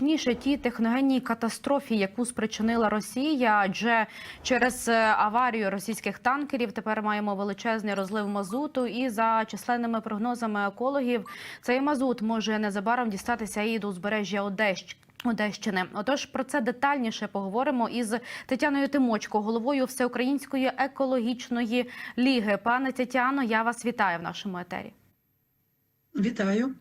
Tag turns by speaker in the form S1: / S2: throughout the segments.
S1: Ніше ті техногенній катастрофі, яку спричинила Росія, адже через е, аварію російських танкерів тепер маємо величезний розлив мазуту. І за численними прогнозами екологів, цей мазут може незабаром дістатися і до узбережжя Одещ. Одещини, отож про це детальніше поговоримо із Тетяною Тимочко, головою Всеукраїнської екологічної ліги. Пане Тетяно, я вас вітаю в нашому етері.
S2: Вітаю.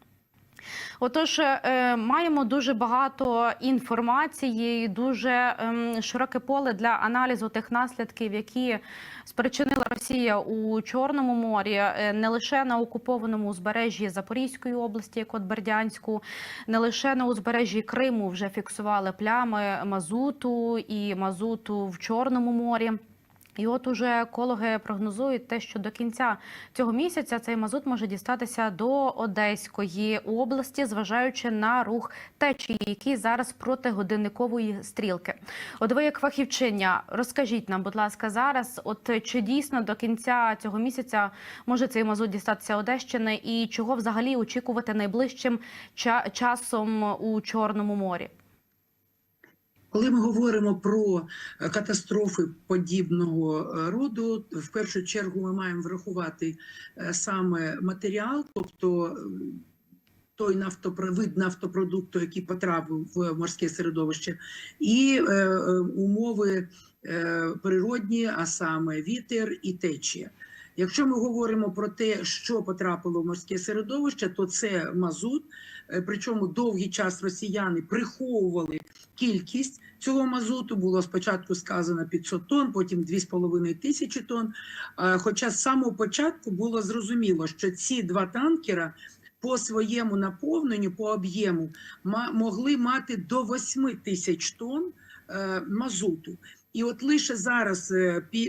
S1: Отож, е, маємо дуже багато інформації, дуже ем, широке поле для аналізу тих наслідків, які спричинила Росія у Чорному морі, е, не лише на окупованому узбережжі Запорізької області, як от Бердянську, не лише на узбережжі Криму вже фіксували плями мазуту і мазуту в Чорному морі. І от уже екологи прогнозують те, що до кінця цього місяця цей мазут може дістатися до Одеської області, зважаючи на рух течії, який зараз проти годинникової стрілки. От ви як фахівчиня, розкажіть нам, будь ласка, зараз, от чи дійсно до кінця цього місяця може цей мазут дістатися Одещини, і чого взагалі очікувати найближчим часом у Чорному морі?
S2: Коли ми говоримо про е, катастрофи подібного е, роду, в першу чергу ми маємо врахувати е, саме матеріал, тобто той нафтопровид нафтопродукту, який потрапив в морське середовище, і умови природні, а саме вітер і течія. Якщо ми говоримо про те, що потрапило в морське середовище, то це мазут. Е, Причому довгий час росіяни приховували кількість цього мазуту. Було спочатку сказано 500 тонн, потім 2,5 тисячі тонн. Е, Хоча з самого початку було зрозуміло, що ці два танкера по своєму наповненню, по об'єму, могли мати до 8 тисяч тонн е, мазуту. І от лише зараз,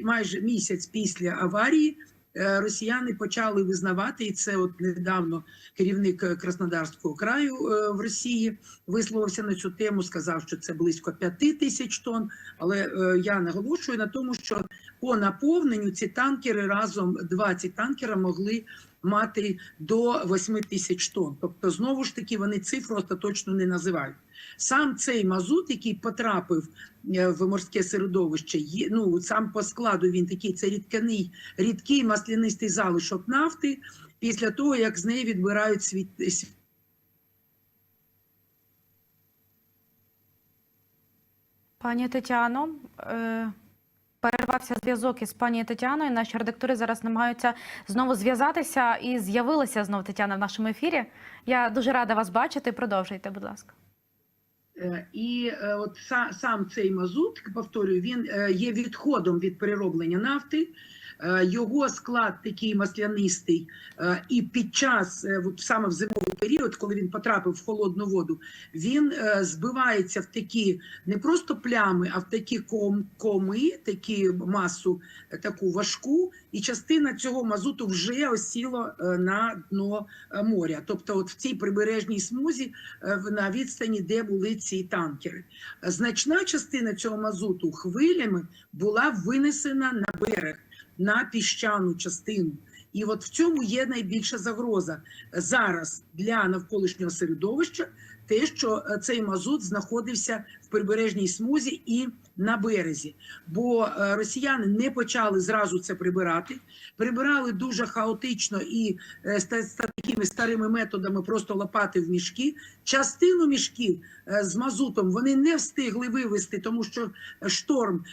S2: майже місяць після аварії, росіяни почали визнавати, і це от недавно керівник е, Краснодарського краю е, в Росії висловився на цю тему, сказав, що це близько 5 тисяч тонн. Але е, я наголошую на тому, що по наповненню ці танкери разом 20 танкера могли мати до 8 тисяч тонн. Тобто, знову ж таки, вони цифру остаточно не називають. Сам цей мазут, який потрапив е, в морське середовище, ну сам по складу він такий це рідканий, рідкий маслянистий залишок нафти. Після того як з неї відбирають світ світ-
S1: Пані Тетяно, е, перервався зв'язок із пані Тетяною. Наші редактори зараз намагаються знову зв'язатися і з'явилася знову Тетяна в нашому ефірі. Я дуже рада вас бачити. Продовжуйте, будь ласка.
S2: Е, І е, от сам цей мазут, повторюю, він е, є відходом від перероблення нафти. Е, Його склад такий маслянистий, е, і під час е, саме в зимовий період, коли він потрапив в холодну воду, він збивається в такі не просто плями, а в такі ком, коми, такі масу таку важку, і частина цього мазуту вже осіла на дно моря. Тобто, от в цій прибережній смузі на відстані, де були ці танкери. Значна частина цього мазуту хвилями була винесена на берег, на піщану частину. І от в цьому є найбільша загроза зараз для навколишнього середовища, те, що е, цей мазут знаходився прибережній смузі і на березі. Бо е, росіяни не почали зразу це прибирати, прибирали дуже хаотично і е, ста- такими старими методами просто лопати в мішки. Частину мішків е, з мазутом вони не встигли вивезти, тому що шторм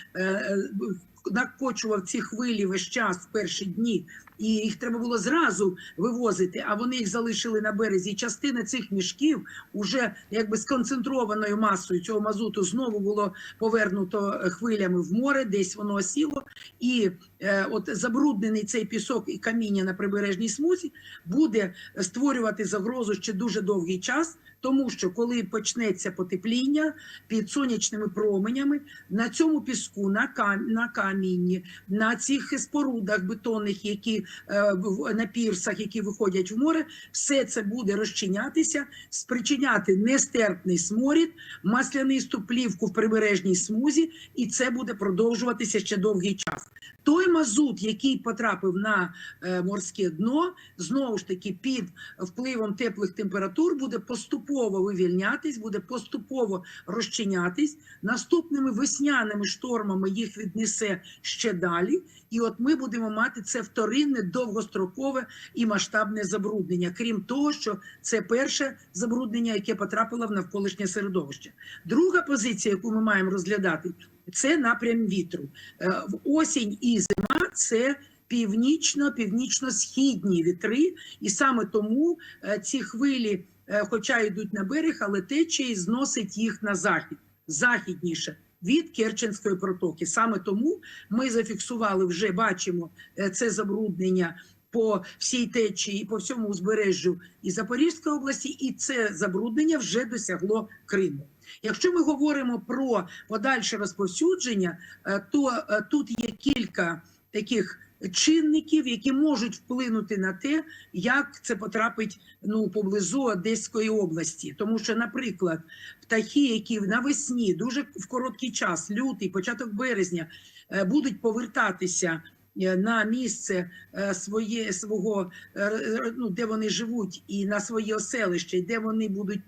S2: накочував ці хвилі весь час в перші дні, і їх треба було зразу вивозити, а вони їх залишили на березі. І частина цих мішків уже якби сконцентрованою масою цього мазуту знову було повернуто е, хвилями в море, десь воно осіло. І е, от забруднений цей пісок і каміння на прибережній смузі буде створювати загрозу ще дуже довгий час, тому що коли почнеться потепління під сонячними променями, на цьому піску, на кам... на камінні, на цих спорудах бетонних, які е, в- на пірсах, які виходять в море, все це буде розчинятися, спричиняти нестерпний сморід, маслянисту плівку в прибережній смузі, і це буде продовжуватися ще довгий час. Той мазут, який потрапив на е, морське дно, знову ж таки під впливом теплих температур буде поступово вивільнятись, буде поступово розчинятись. Наступними весняними штормами їх віднесе ще далі. І от ми будемо мати це вторинне, довгострокове і масштабне забруднення. Крім того, що це перше забруднення, яке потрапило в навколишнє середовище. Друга позиція, яку ми маємо розглядати, це напрям вітру. Е, В осінь і зима це північно-північно-східні вітри, і саме тому е, ці хвилі, е, хоча йдуть на берег, але течії зносить їх на захід, західніше. Від Керченської протоки. Саме тому ми зафіксували вже бачимо це забруднення по всій течії, і по всьому узбережжю і Запорізької області, і це забруднення вже досягло Криму. Якщо ми говоримо про подальше розповсюдження, е, то е, тут є кілька таких чинників, які можуть вплинути на те, як це потрапить ну поблизу Одеської області, тому що, наприклад, птахи, які навесні дуже в короткий час, лютий, початок березня, е, будуть повертатися. Е, На місце е, своє свого е, ну, де вони живуть, і на своє оселище, де вони будуть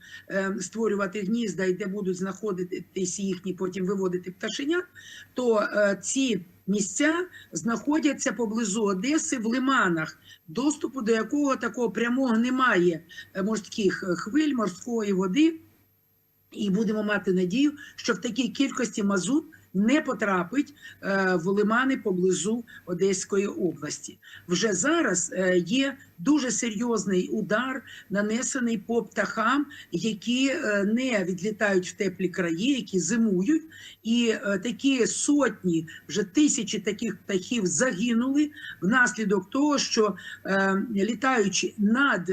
S2: створювати гнізда, і де будуть знаходитись їхні, потім виводити пташенят, то ці місця знаходяться поблизу Одеси в лиманах, доступу до якого такого прямого немає морських хвиль, морської води. І будемо мати надію, що в такій кількості мазут не потрапить е, в лимани поблизу Одеської області. Вже зараз е, є дуже серйозний удар, нанесений по птахам, які е, не відлітають в теплі краї, які зимують, і е, такі сотні, вже тисячі таких птахів загинули внаслідок того, що е, літаючи над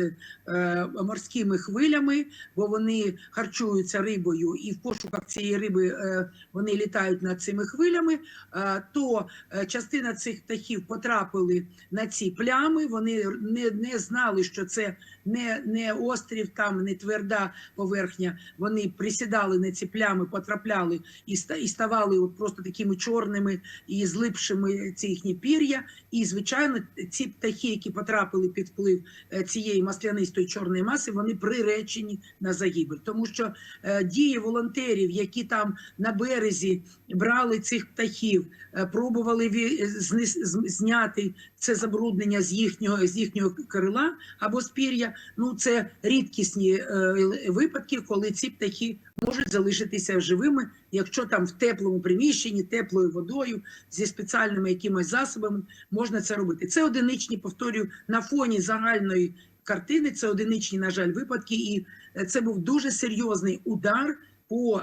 S2: морськими хвилями, бо вони харчуються рибою, і в пошуках цієї риби вони літають над цими хвилями, то частина цих птахів потрапили на ці плями. Вони не, не знали, що це не, не острів, там не тверда поверхня. Вони присідали на ці плями, потрапляли і, ста- і ставали от просто такими чорними і злипшими ці їхні пір'я. І звичайно, ці птахи, які потрапили під вплив е, цієї маслянистої чорної маси, вони приречені на загибель, тому що е, дії волонтерів, які там на березі брали цих птахів, е, пробували зняти це забруднення з їхнього з їхнього крила або з пір'я. Ну це рідкісні е, випадки, коли ці птахи можуть залишитися живими, якщо там в теплому приміщенні, теплою водою, зі спеціальними якимись засобами можна це робити. Це одиничні, повторюю, на фоні загальної картини. Це одиничні, на жаль, випадки, і е, це був дуже серйозний удар по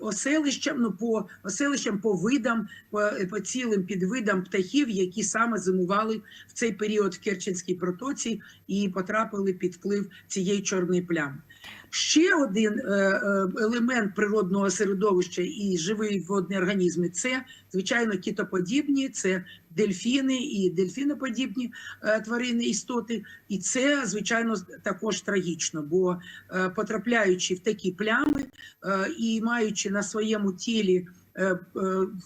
S2: оселищам, ну по оселищам, по видам, по, по цілим підвидам птахів, які саме зимували в цей період в Керченській протоці і потрапили під вплив цієї чорної плями. Ще один е, е, елемент природного середовища і живі водні організми це, звичайно, кітоподібні, це дельфіни і дельфіноподібні е, тварини, істоти. І це, звичайно, також трагічно, бо е, потрапляючи в такі плями е, і маючи на своєму тілі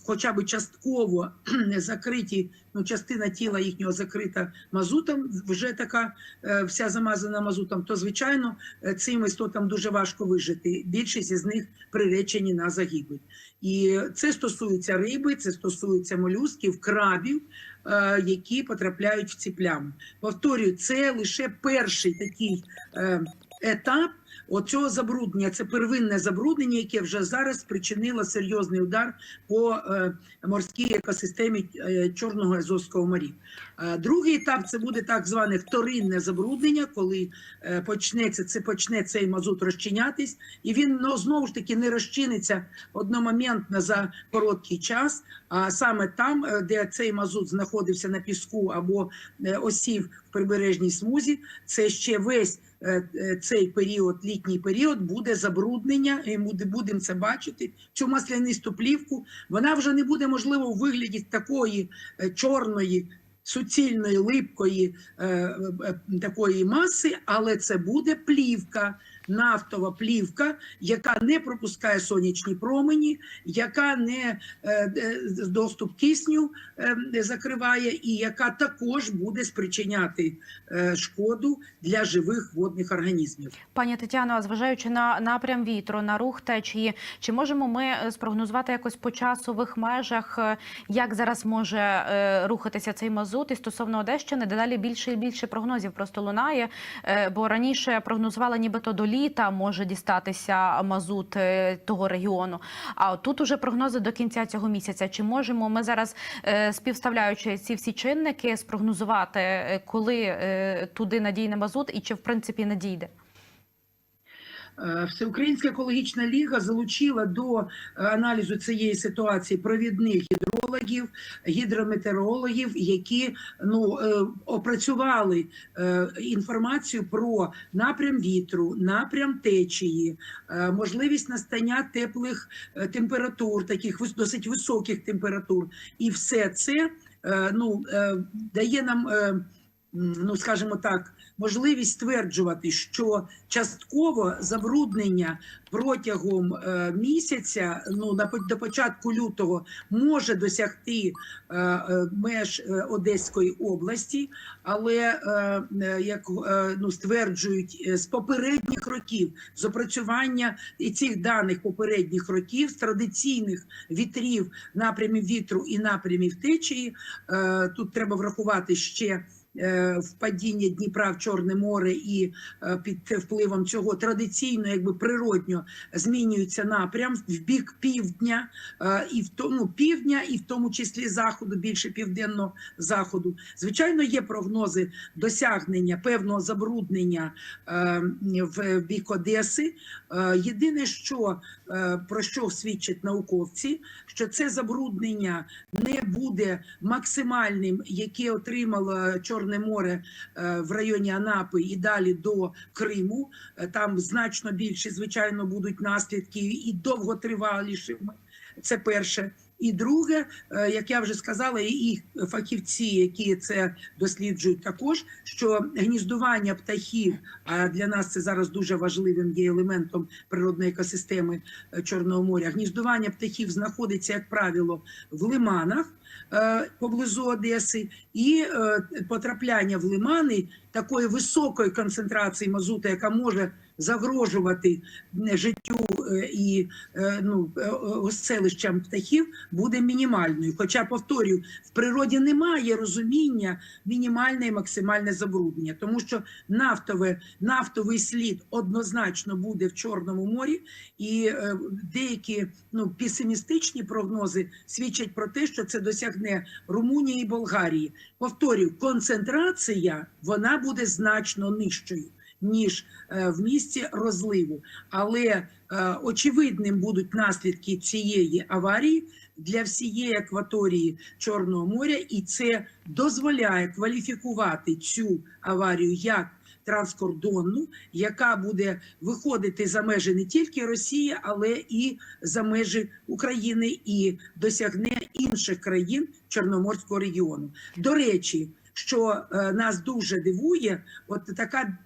S2: хоча б частково закриті, ну, частина тіла їхнього закрита мазутом, вже така е, вся замазана мазутом, то звичайно е, цим істотам дуже важко вижити. Більшість із них приречені на загибель. І це стосується риби, це стосується молюсків, крабів, е, які потрапляють в ці плями. Повторюю, це лише перший такий е, етап. Оцього забруднення це первинне забруднення, яке вже зараз спричинило серйозний удар по е, морській екосистемі е, Чорного Азовського морів. Е, другий етап це буде так зване вторинне забруднення, коли почнеться це почне цей мазут розчинятись, і він ну, знову ж таки не розчиниться одномоментно за короткий час. А саме там, е, де цей мазут знаходився на піску або е, осів в прибережній смузі, це ще весь е, цей період, літній період, буде забруднення, і буде- будемо це бачити. Цю маслянисту плівку вона вже не буде можливо у вигляді такої чорної. Суцільної липкої е, е, такої маси, але це буде плівка, нафтова плівка, яка не пропускає сонячні промені, яка не е, е, доступ кисню е, закриває, і яка також буде спричиняти е, шкоду для живих водних організмів.
S1: Пані Тетяно, зважаючи на напрям вітру, на рух течії, чи можемо ми е, спрогнозувати якось по часових межах, е, як зараз може е, рухатися цей мазут? І стосовно Одещини, дедалі більше і більше прогнозів просто лунає. Е, Бо раніше прогнозували, нібито до літа може дістатися мазут е, того регіону. А тут уже прогнози до кінця цього місяця. Чи можемо ми зараз, е, співставляючи ці всі чинники, спрогнозувати, коли туди надійне мазут і чи в принципі надійде?
S2: Всеукраїнська екологічна ліга залучила до аналізу цієї ситуації провідних гідрологів, гідрометеорологів, які ну е, опрацювали е, інформацію про напрям вітру, напрям течії, е, можливість настання теплих температур, таких досить високих температур, і все це ну дає нам. Ну, скажімо так, можливість стверджувати, що частково забруднення протягом е, місяця, ну на до початку лютого, може досягти е, е, меж Одеської області, але як ну стверджують з попередніх років, з опрацювання і цих даних попередніх років, з традиційних вітрів, напрямів вітру і напрямів течії, тут треба врахувати ще впадіння Дніпра в Чорне море і е, під впливом цього традиційно, якби природньо змінюється напрям в бік півдня, е, і в тому півдня, і в тому числі заходу, більше південного заходу. Звичайно, є прогнози досягнення певного забруднення е, в бік Одеси. Е, Єдине, що е, про що свідчать науковці, що це забруднення не буде максимальним, яке отримало Чорне море е, в районі Анапи і далі до Криму. Е, Там значно більше, звичайно, будуть наслідки і довготривалішими. Це перше. І друге, е, як я вже сказала, і фахівці, які це досліджують, також що гніздування птахів, а для нас це зараз дуже важливим є елементом природної екосистеми е, Чорного моря. Гніздування птахів знаходиться, як правило, в лиманах е, поблизу Одеси, і потрапляння в лимани такої високої концентрації мазуту, яка може загрожувати життю е, і е, ну, е, оселищам птахів, буде мінімальною. Хоча, повторюю, в природі немає розуміння мінімальне і максимальне забруднення, тому що нафтове, нафтовий слід однозначно буде в Чорному морі, і деякі ну, песимістичні прогнози свідчать про те, що це досягне Румунії і Болгарії. Повторюю, концентрація вона буде значно нижчою. Ніж е, в місці розливу, але е, очевидним будуть наслідки цієї аварії для всієї акваторії Чорного моря, і це дозволяє кваліфікувати цю аварію як транскордонну, яка буде виходити за межі не тільки Росії, але і за межі України і досягне інших країн Чорноморського регіону. До речі, що е, нас дуже дивує, от така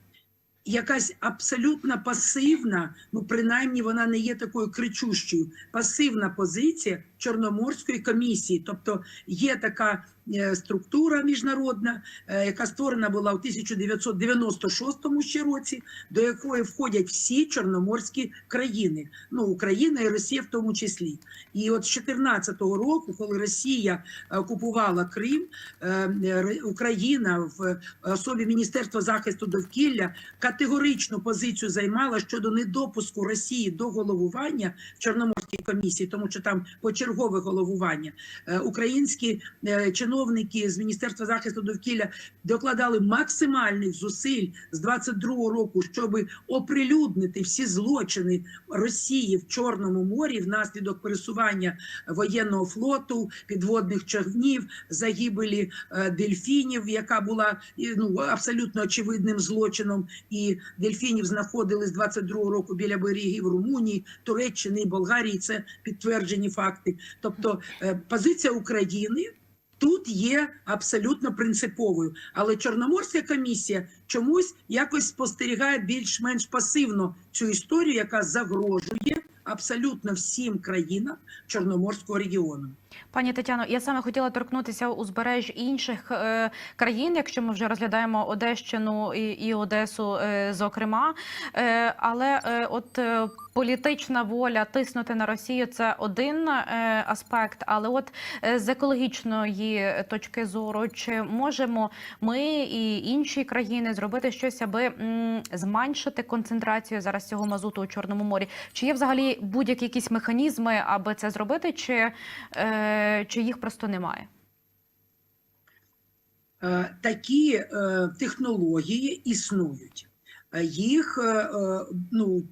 S2: якась абсолютно пасивна, ну принаймні вона не є такою кричущою, пасивна позиція Чорноморської комісії. Тобто є така е, структура міжнародна, е, яка створена була у 1996 ще році, до якої входять всі чорноморські країни, ну Україна і Росія в тому числі. І от з 2014 року, коли Росія е, окупувала Крим, Україна в особі Міністерства захисту довкілля категоричну позицію займала щодо недопуску Росії до головування в Чорноморській комісії, тому що там почергове головування. Е, Українські е, чиновники з Міністерства захисту довкілля докладали максимальних зусиль з 22-го року, щоб оприлюднити всі злочини Росії в Чорному морі внаслідок пересування воєнного флоту, підводних човнів, загибелі е, дельфінів, яка була ну абсолютно очевидним злочином. І дельфінів знаходили з 22-го року біля берегів Румунії, Туреччини і Болгарії. Це підтверджені факти. Тобто е, позиція України тут є абсолютно принциповою. Але Чорноморська комісія чомусь якось спостерігає більш-менш пасивно цю історію, яка загрожує абсолютно всім країнам Чорноморського регіону.
S1: Пані Тетяно, я саме хотіла торкнутися узбереж інших е, країн, якщо ми вже розглядаємо Одещину і, і Одесу, е, зокрема. Е, але е, от е, політична воля тиснути на Росію це один е, аспект. Але от е, з екологічної точки зору, чи можемо ми і інші країни зробити щось, аби м, зменшити концентрацію зараз цього мазуту у Чорному морі? Чи є взагалі будь-які якісь механізми, аби це зробити, чи, е, чи їх просто немає?
S2: Е, такі е, технології існують. Е, Їх е, е, ну,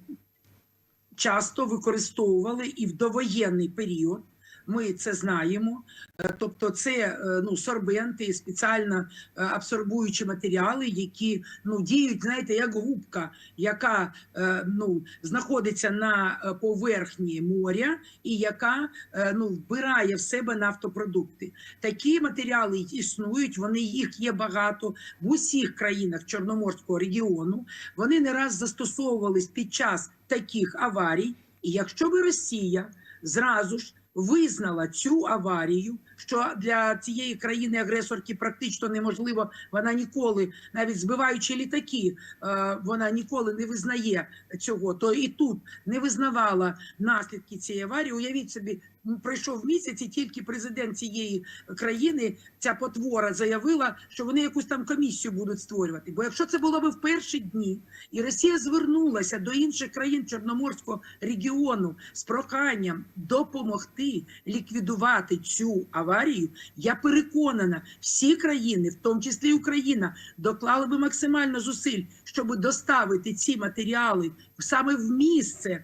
S2: часто використовували і в довоєнний період. Ми це знаємо. Е, Тобто, це е, ну, сорбенти, спеціально е, абсорбуючі матеріали, які ну, діють, знаєте, як губка, яка ну, знаходиться на поверхні моря і яка ну, вбирає в себе нафтопродукти. Такі матеріали існують, вони їх є багато в усіх країнах Чорноморського регіону. Вони не раз застосовувались під час таких аварій. І якщо би Росія зразу ж визнала цю аварію, що для цієї країни агресорки практично неможливо, вона ніколи, навіть збиваючи літаки, е, вона ніколи не визнає цього. То і тут не визнавала наслідки цієї аварії. Уявіть собі, ну, пройшов місяць, і тільки президент цієї країни, ця потвора, заявила, що вони якусь там комісію будуть створювати. Бо якщо це було би в перші дні, і Росія звернулася до інших країн Чорноморського регіону з проханням допомогти ліквідувати цю аварію, я переконана, всі країни, в тому числі Україна, доклали би максимально зусиль, щоб доставити ці матеріали саме в місце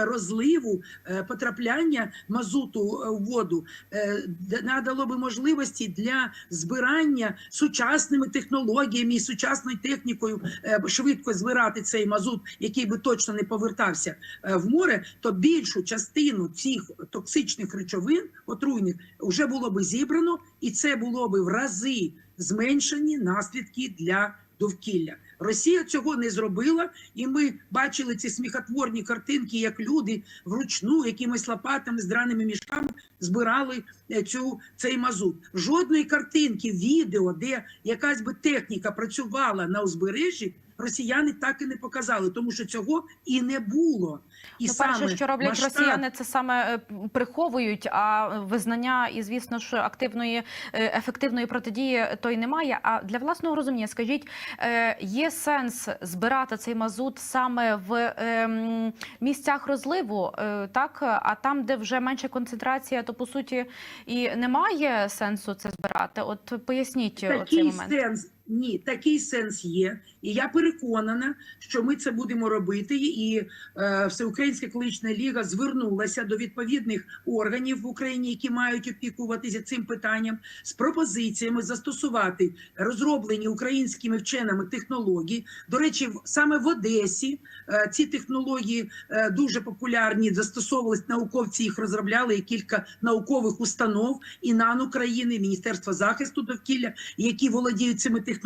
S2: розливу е, потрапляння мазуту е, в воду е, надало би можливості для збирання сучасними технологіями і сучасною технікою е, швидко збирати цей мазут, який би точно не повертався е, в море, то більшу частину цих токсичних речовин отруйних вже було би зібрано, і це було би в рази зменшені наслідки для довкілля. Росія цього не зробила, і ми бачили ці сміхотворні картинки, як люди вручну якимись лопатами з драними мішками збирали е, цю цей мазут. Жодної картинки, відео, де якась би техніка працювала на узбережжі, росіяни так і не показали, тому що цього і не було. І
S1: Ну, перше, що роблять
S2: масштаб-
S1: росіяни, це саме е, приховують, а визнання і, звісно ж, активної е, ефективної протидії то й немає. А для власного розуміння, скажіть, е, є сенс збирати цей мазут саме в ем, місцях розливу, так а там, де вже менша концентрація, то по суті і немає сенсу це збирати. От поясніть
S2: такий
S1: момент.
S2: сенс. Ні, такий сенс є, і я переконана, що ми це будемо робити. І е, Всеукраїнська екологічна ліга звернулася до відповідних органів в Україні, які мають опікуватися цим питанням, з пропозиціями застосувати розроблені українськими вченими технології. До речі, саме в Одесі е, ці технології е, дуже популярні, застосовувались науковці, їх розробляли і кілька наукових установ і НАН України, і Міністерство захисту довкілля, які володіють цими технологіями.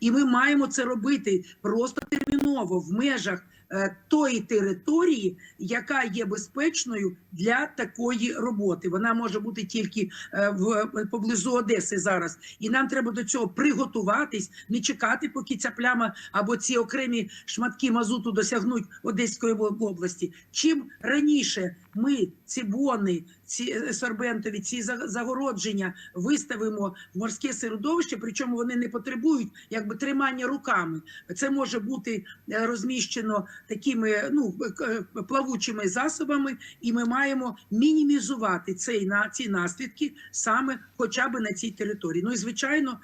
S2: І ми маємо це робити просто терміново в межах е, тої території, яка є безпечною для такої роботи. Вона може бути тільки е, в поблизу Одеси зараз. І нам треба до цього приготуватись, не чекати, поки ця пляма або ці окремі шматки мазуту досягнуть Одеської об- області. Чим раніше ми ці бони, ці е, сорбентові, ці загородження виставимо в морське середовище, причому вони не потребують якби тримання руками. Це може бути е, розміщено такими ну е, плавучими засобами, і ми маємо мінімізувати цей на ці наслідки саме хоча б на цій території. Ну і звичайно,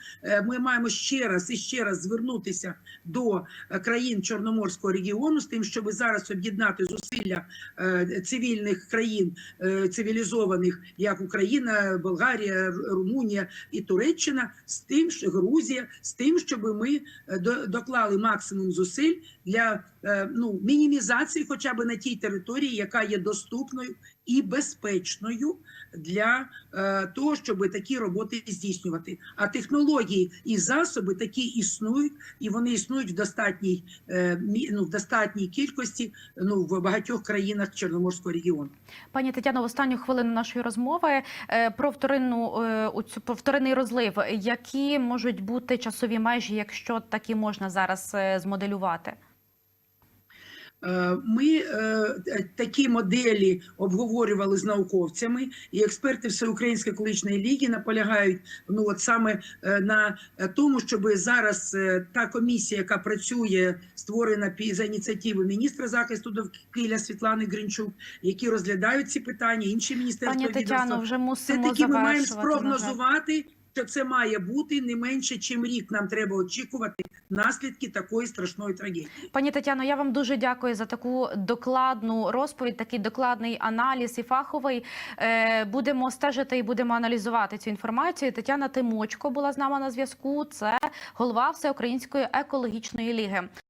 S2: ми маємо ще раз і ще раз звернутися до країн Чорноморського регіону з тим, щоб зараз об'єднати зусилля цивільних країн е, цивілізованих, як Україна, Болгарія, Румунія і Туреччина, з тим, що Грузія, з тим, щоб ми е, доклали максимум зусиль для ну мінімізації, хоча б на тій території, яка є доступною і безпечною для е, того, щоб такі роботи здійснювати. А технології і засоби такі існують, і вони існують в достатній, е, ну, в достатній кількості ну, в багатьох країнах Чорноморського регіону.
S1: Пані Тетяно, в останню хвилину нашої розмови е, про вторинну е, про вторинний розлив. Які можуть бути часові межі, якщо такі можна зараз е, змоделювати?
S2: Е, Ми е, такі моделі обговорювали з науковцями, і експерти Всеукраїнської екологічної ліги наполягають ну от саме е, на тому, щоб зараз е, та комісія, яка працює, створена за ініціативи міністра захисту довкілля Світлани Гринчук, які розглядають ці питання, інші міністерства
S1: Пані Тетяно,
S2: відомства.
S1: вже
S2: Все
S1: мусимо
S2: таки ми маємо спрогнозувати, що це має бути не менше, чим рік. Нам треба очікувати наслідки такої страшної трагедії.
S1: Пані Тетяно, я вам дуже дякую за таку докладну розповідь, такий докладний аналіз і фаховий. Е, Будемо стежити і будемо аналізувати цю інформацію. Тетяна Тимочко була з нами на зв'язку. Це голова Всеукраїнської екологічної ліги.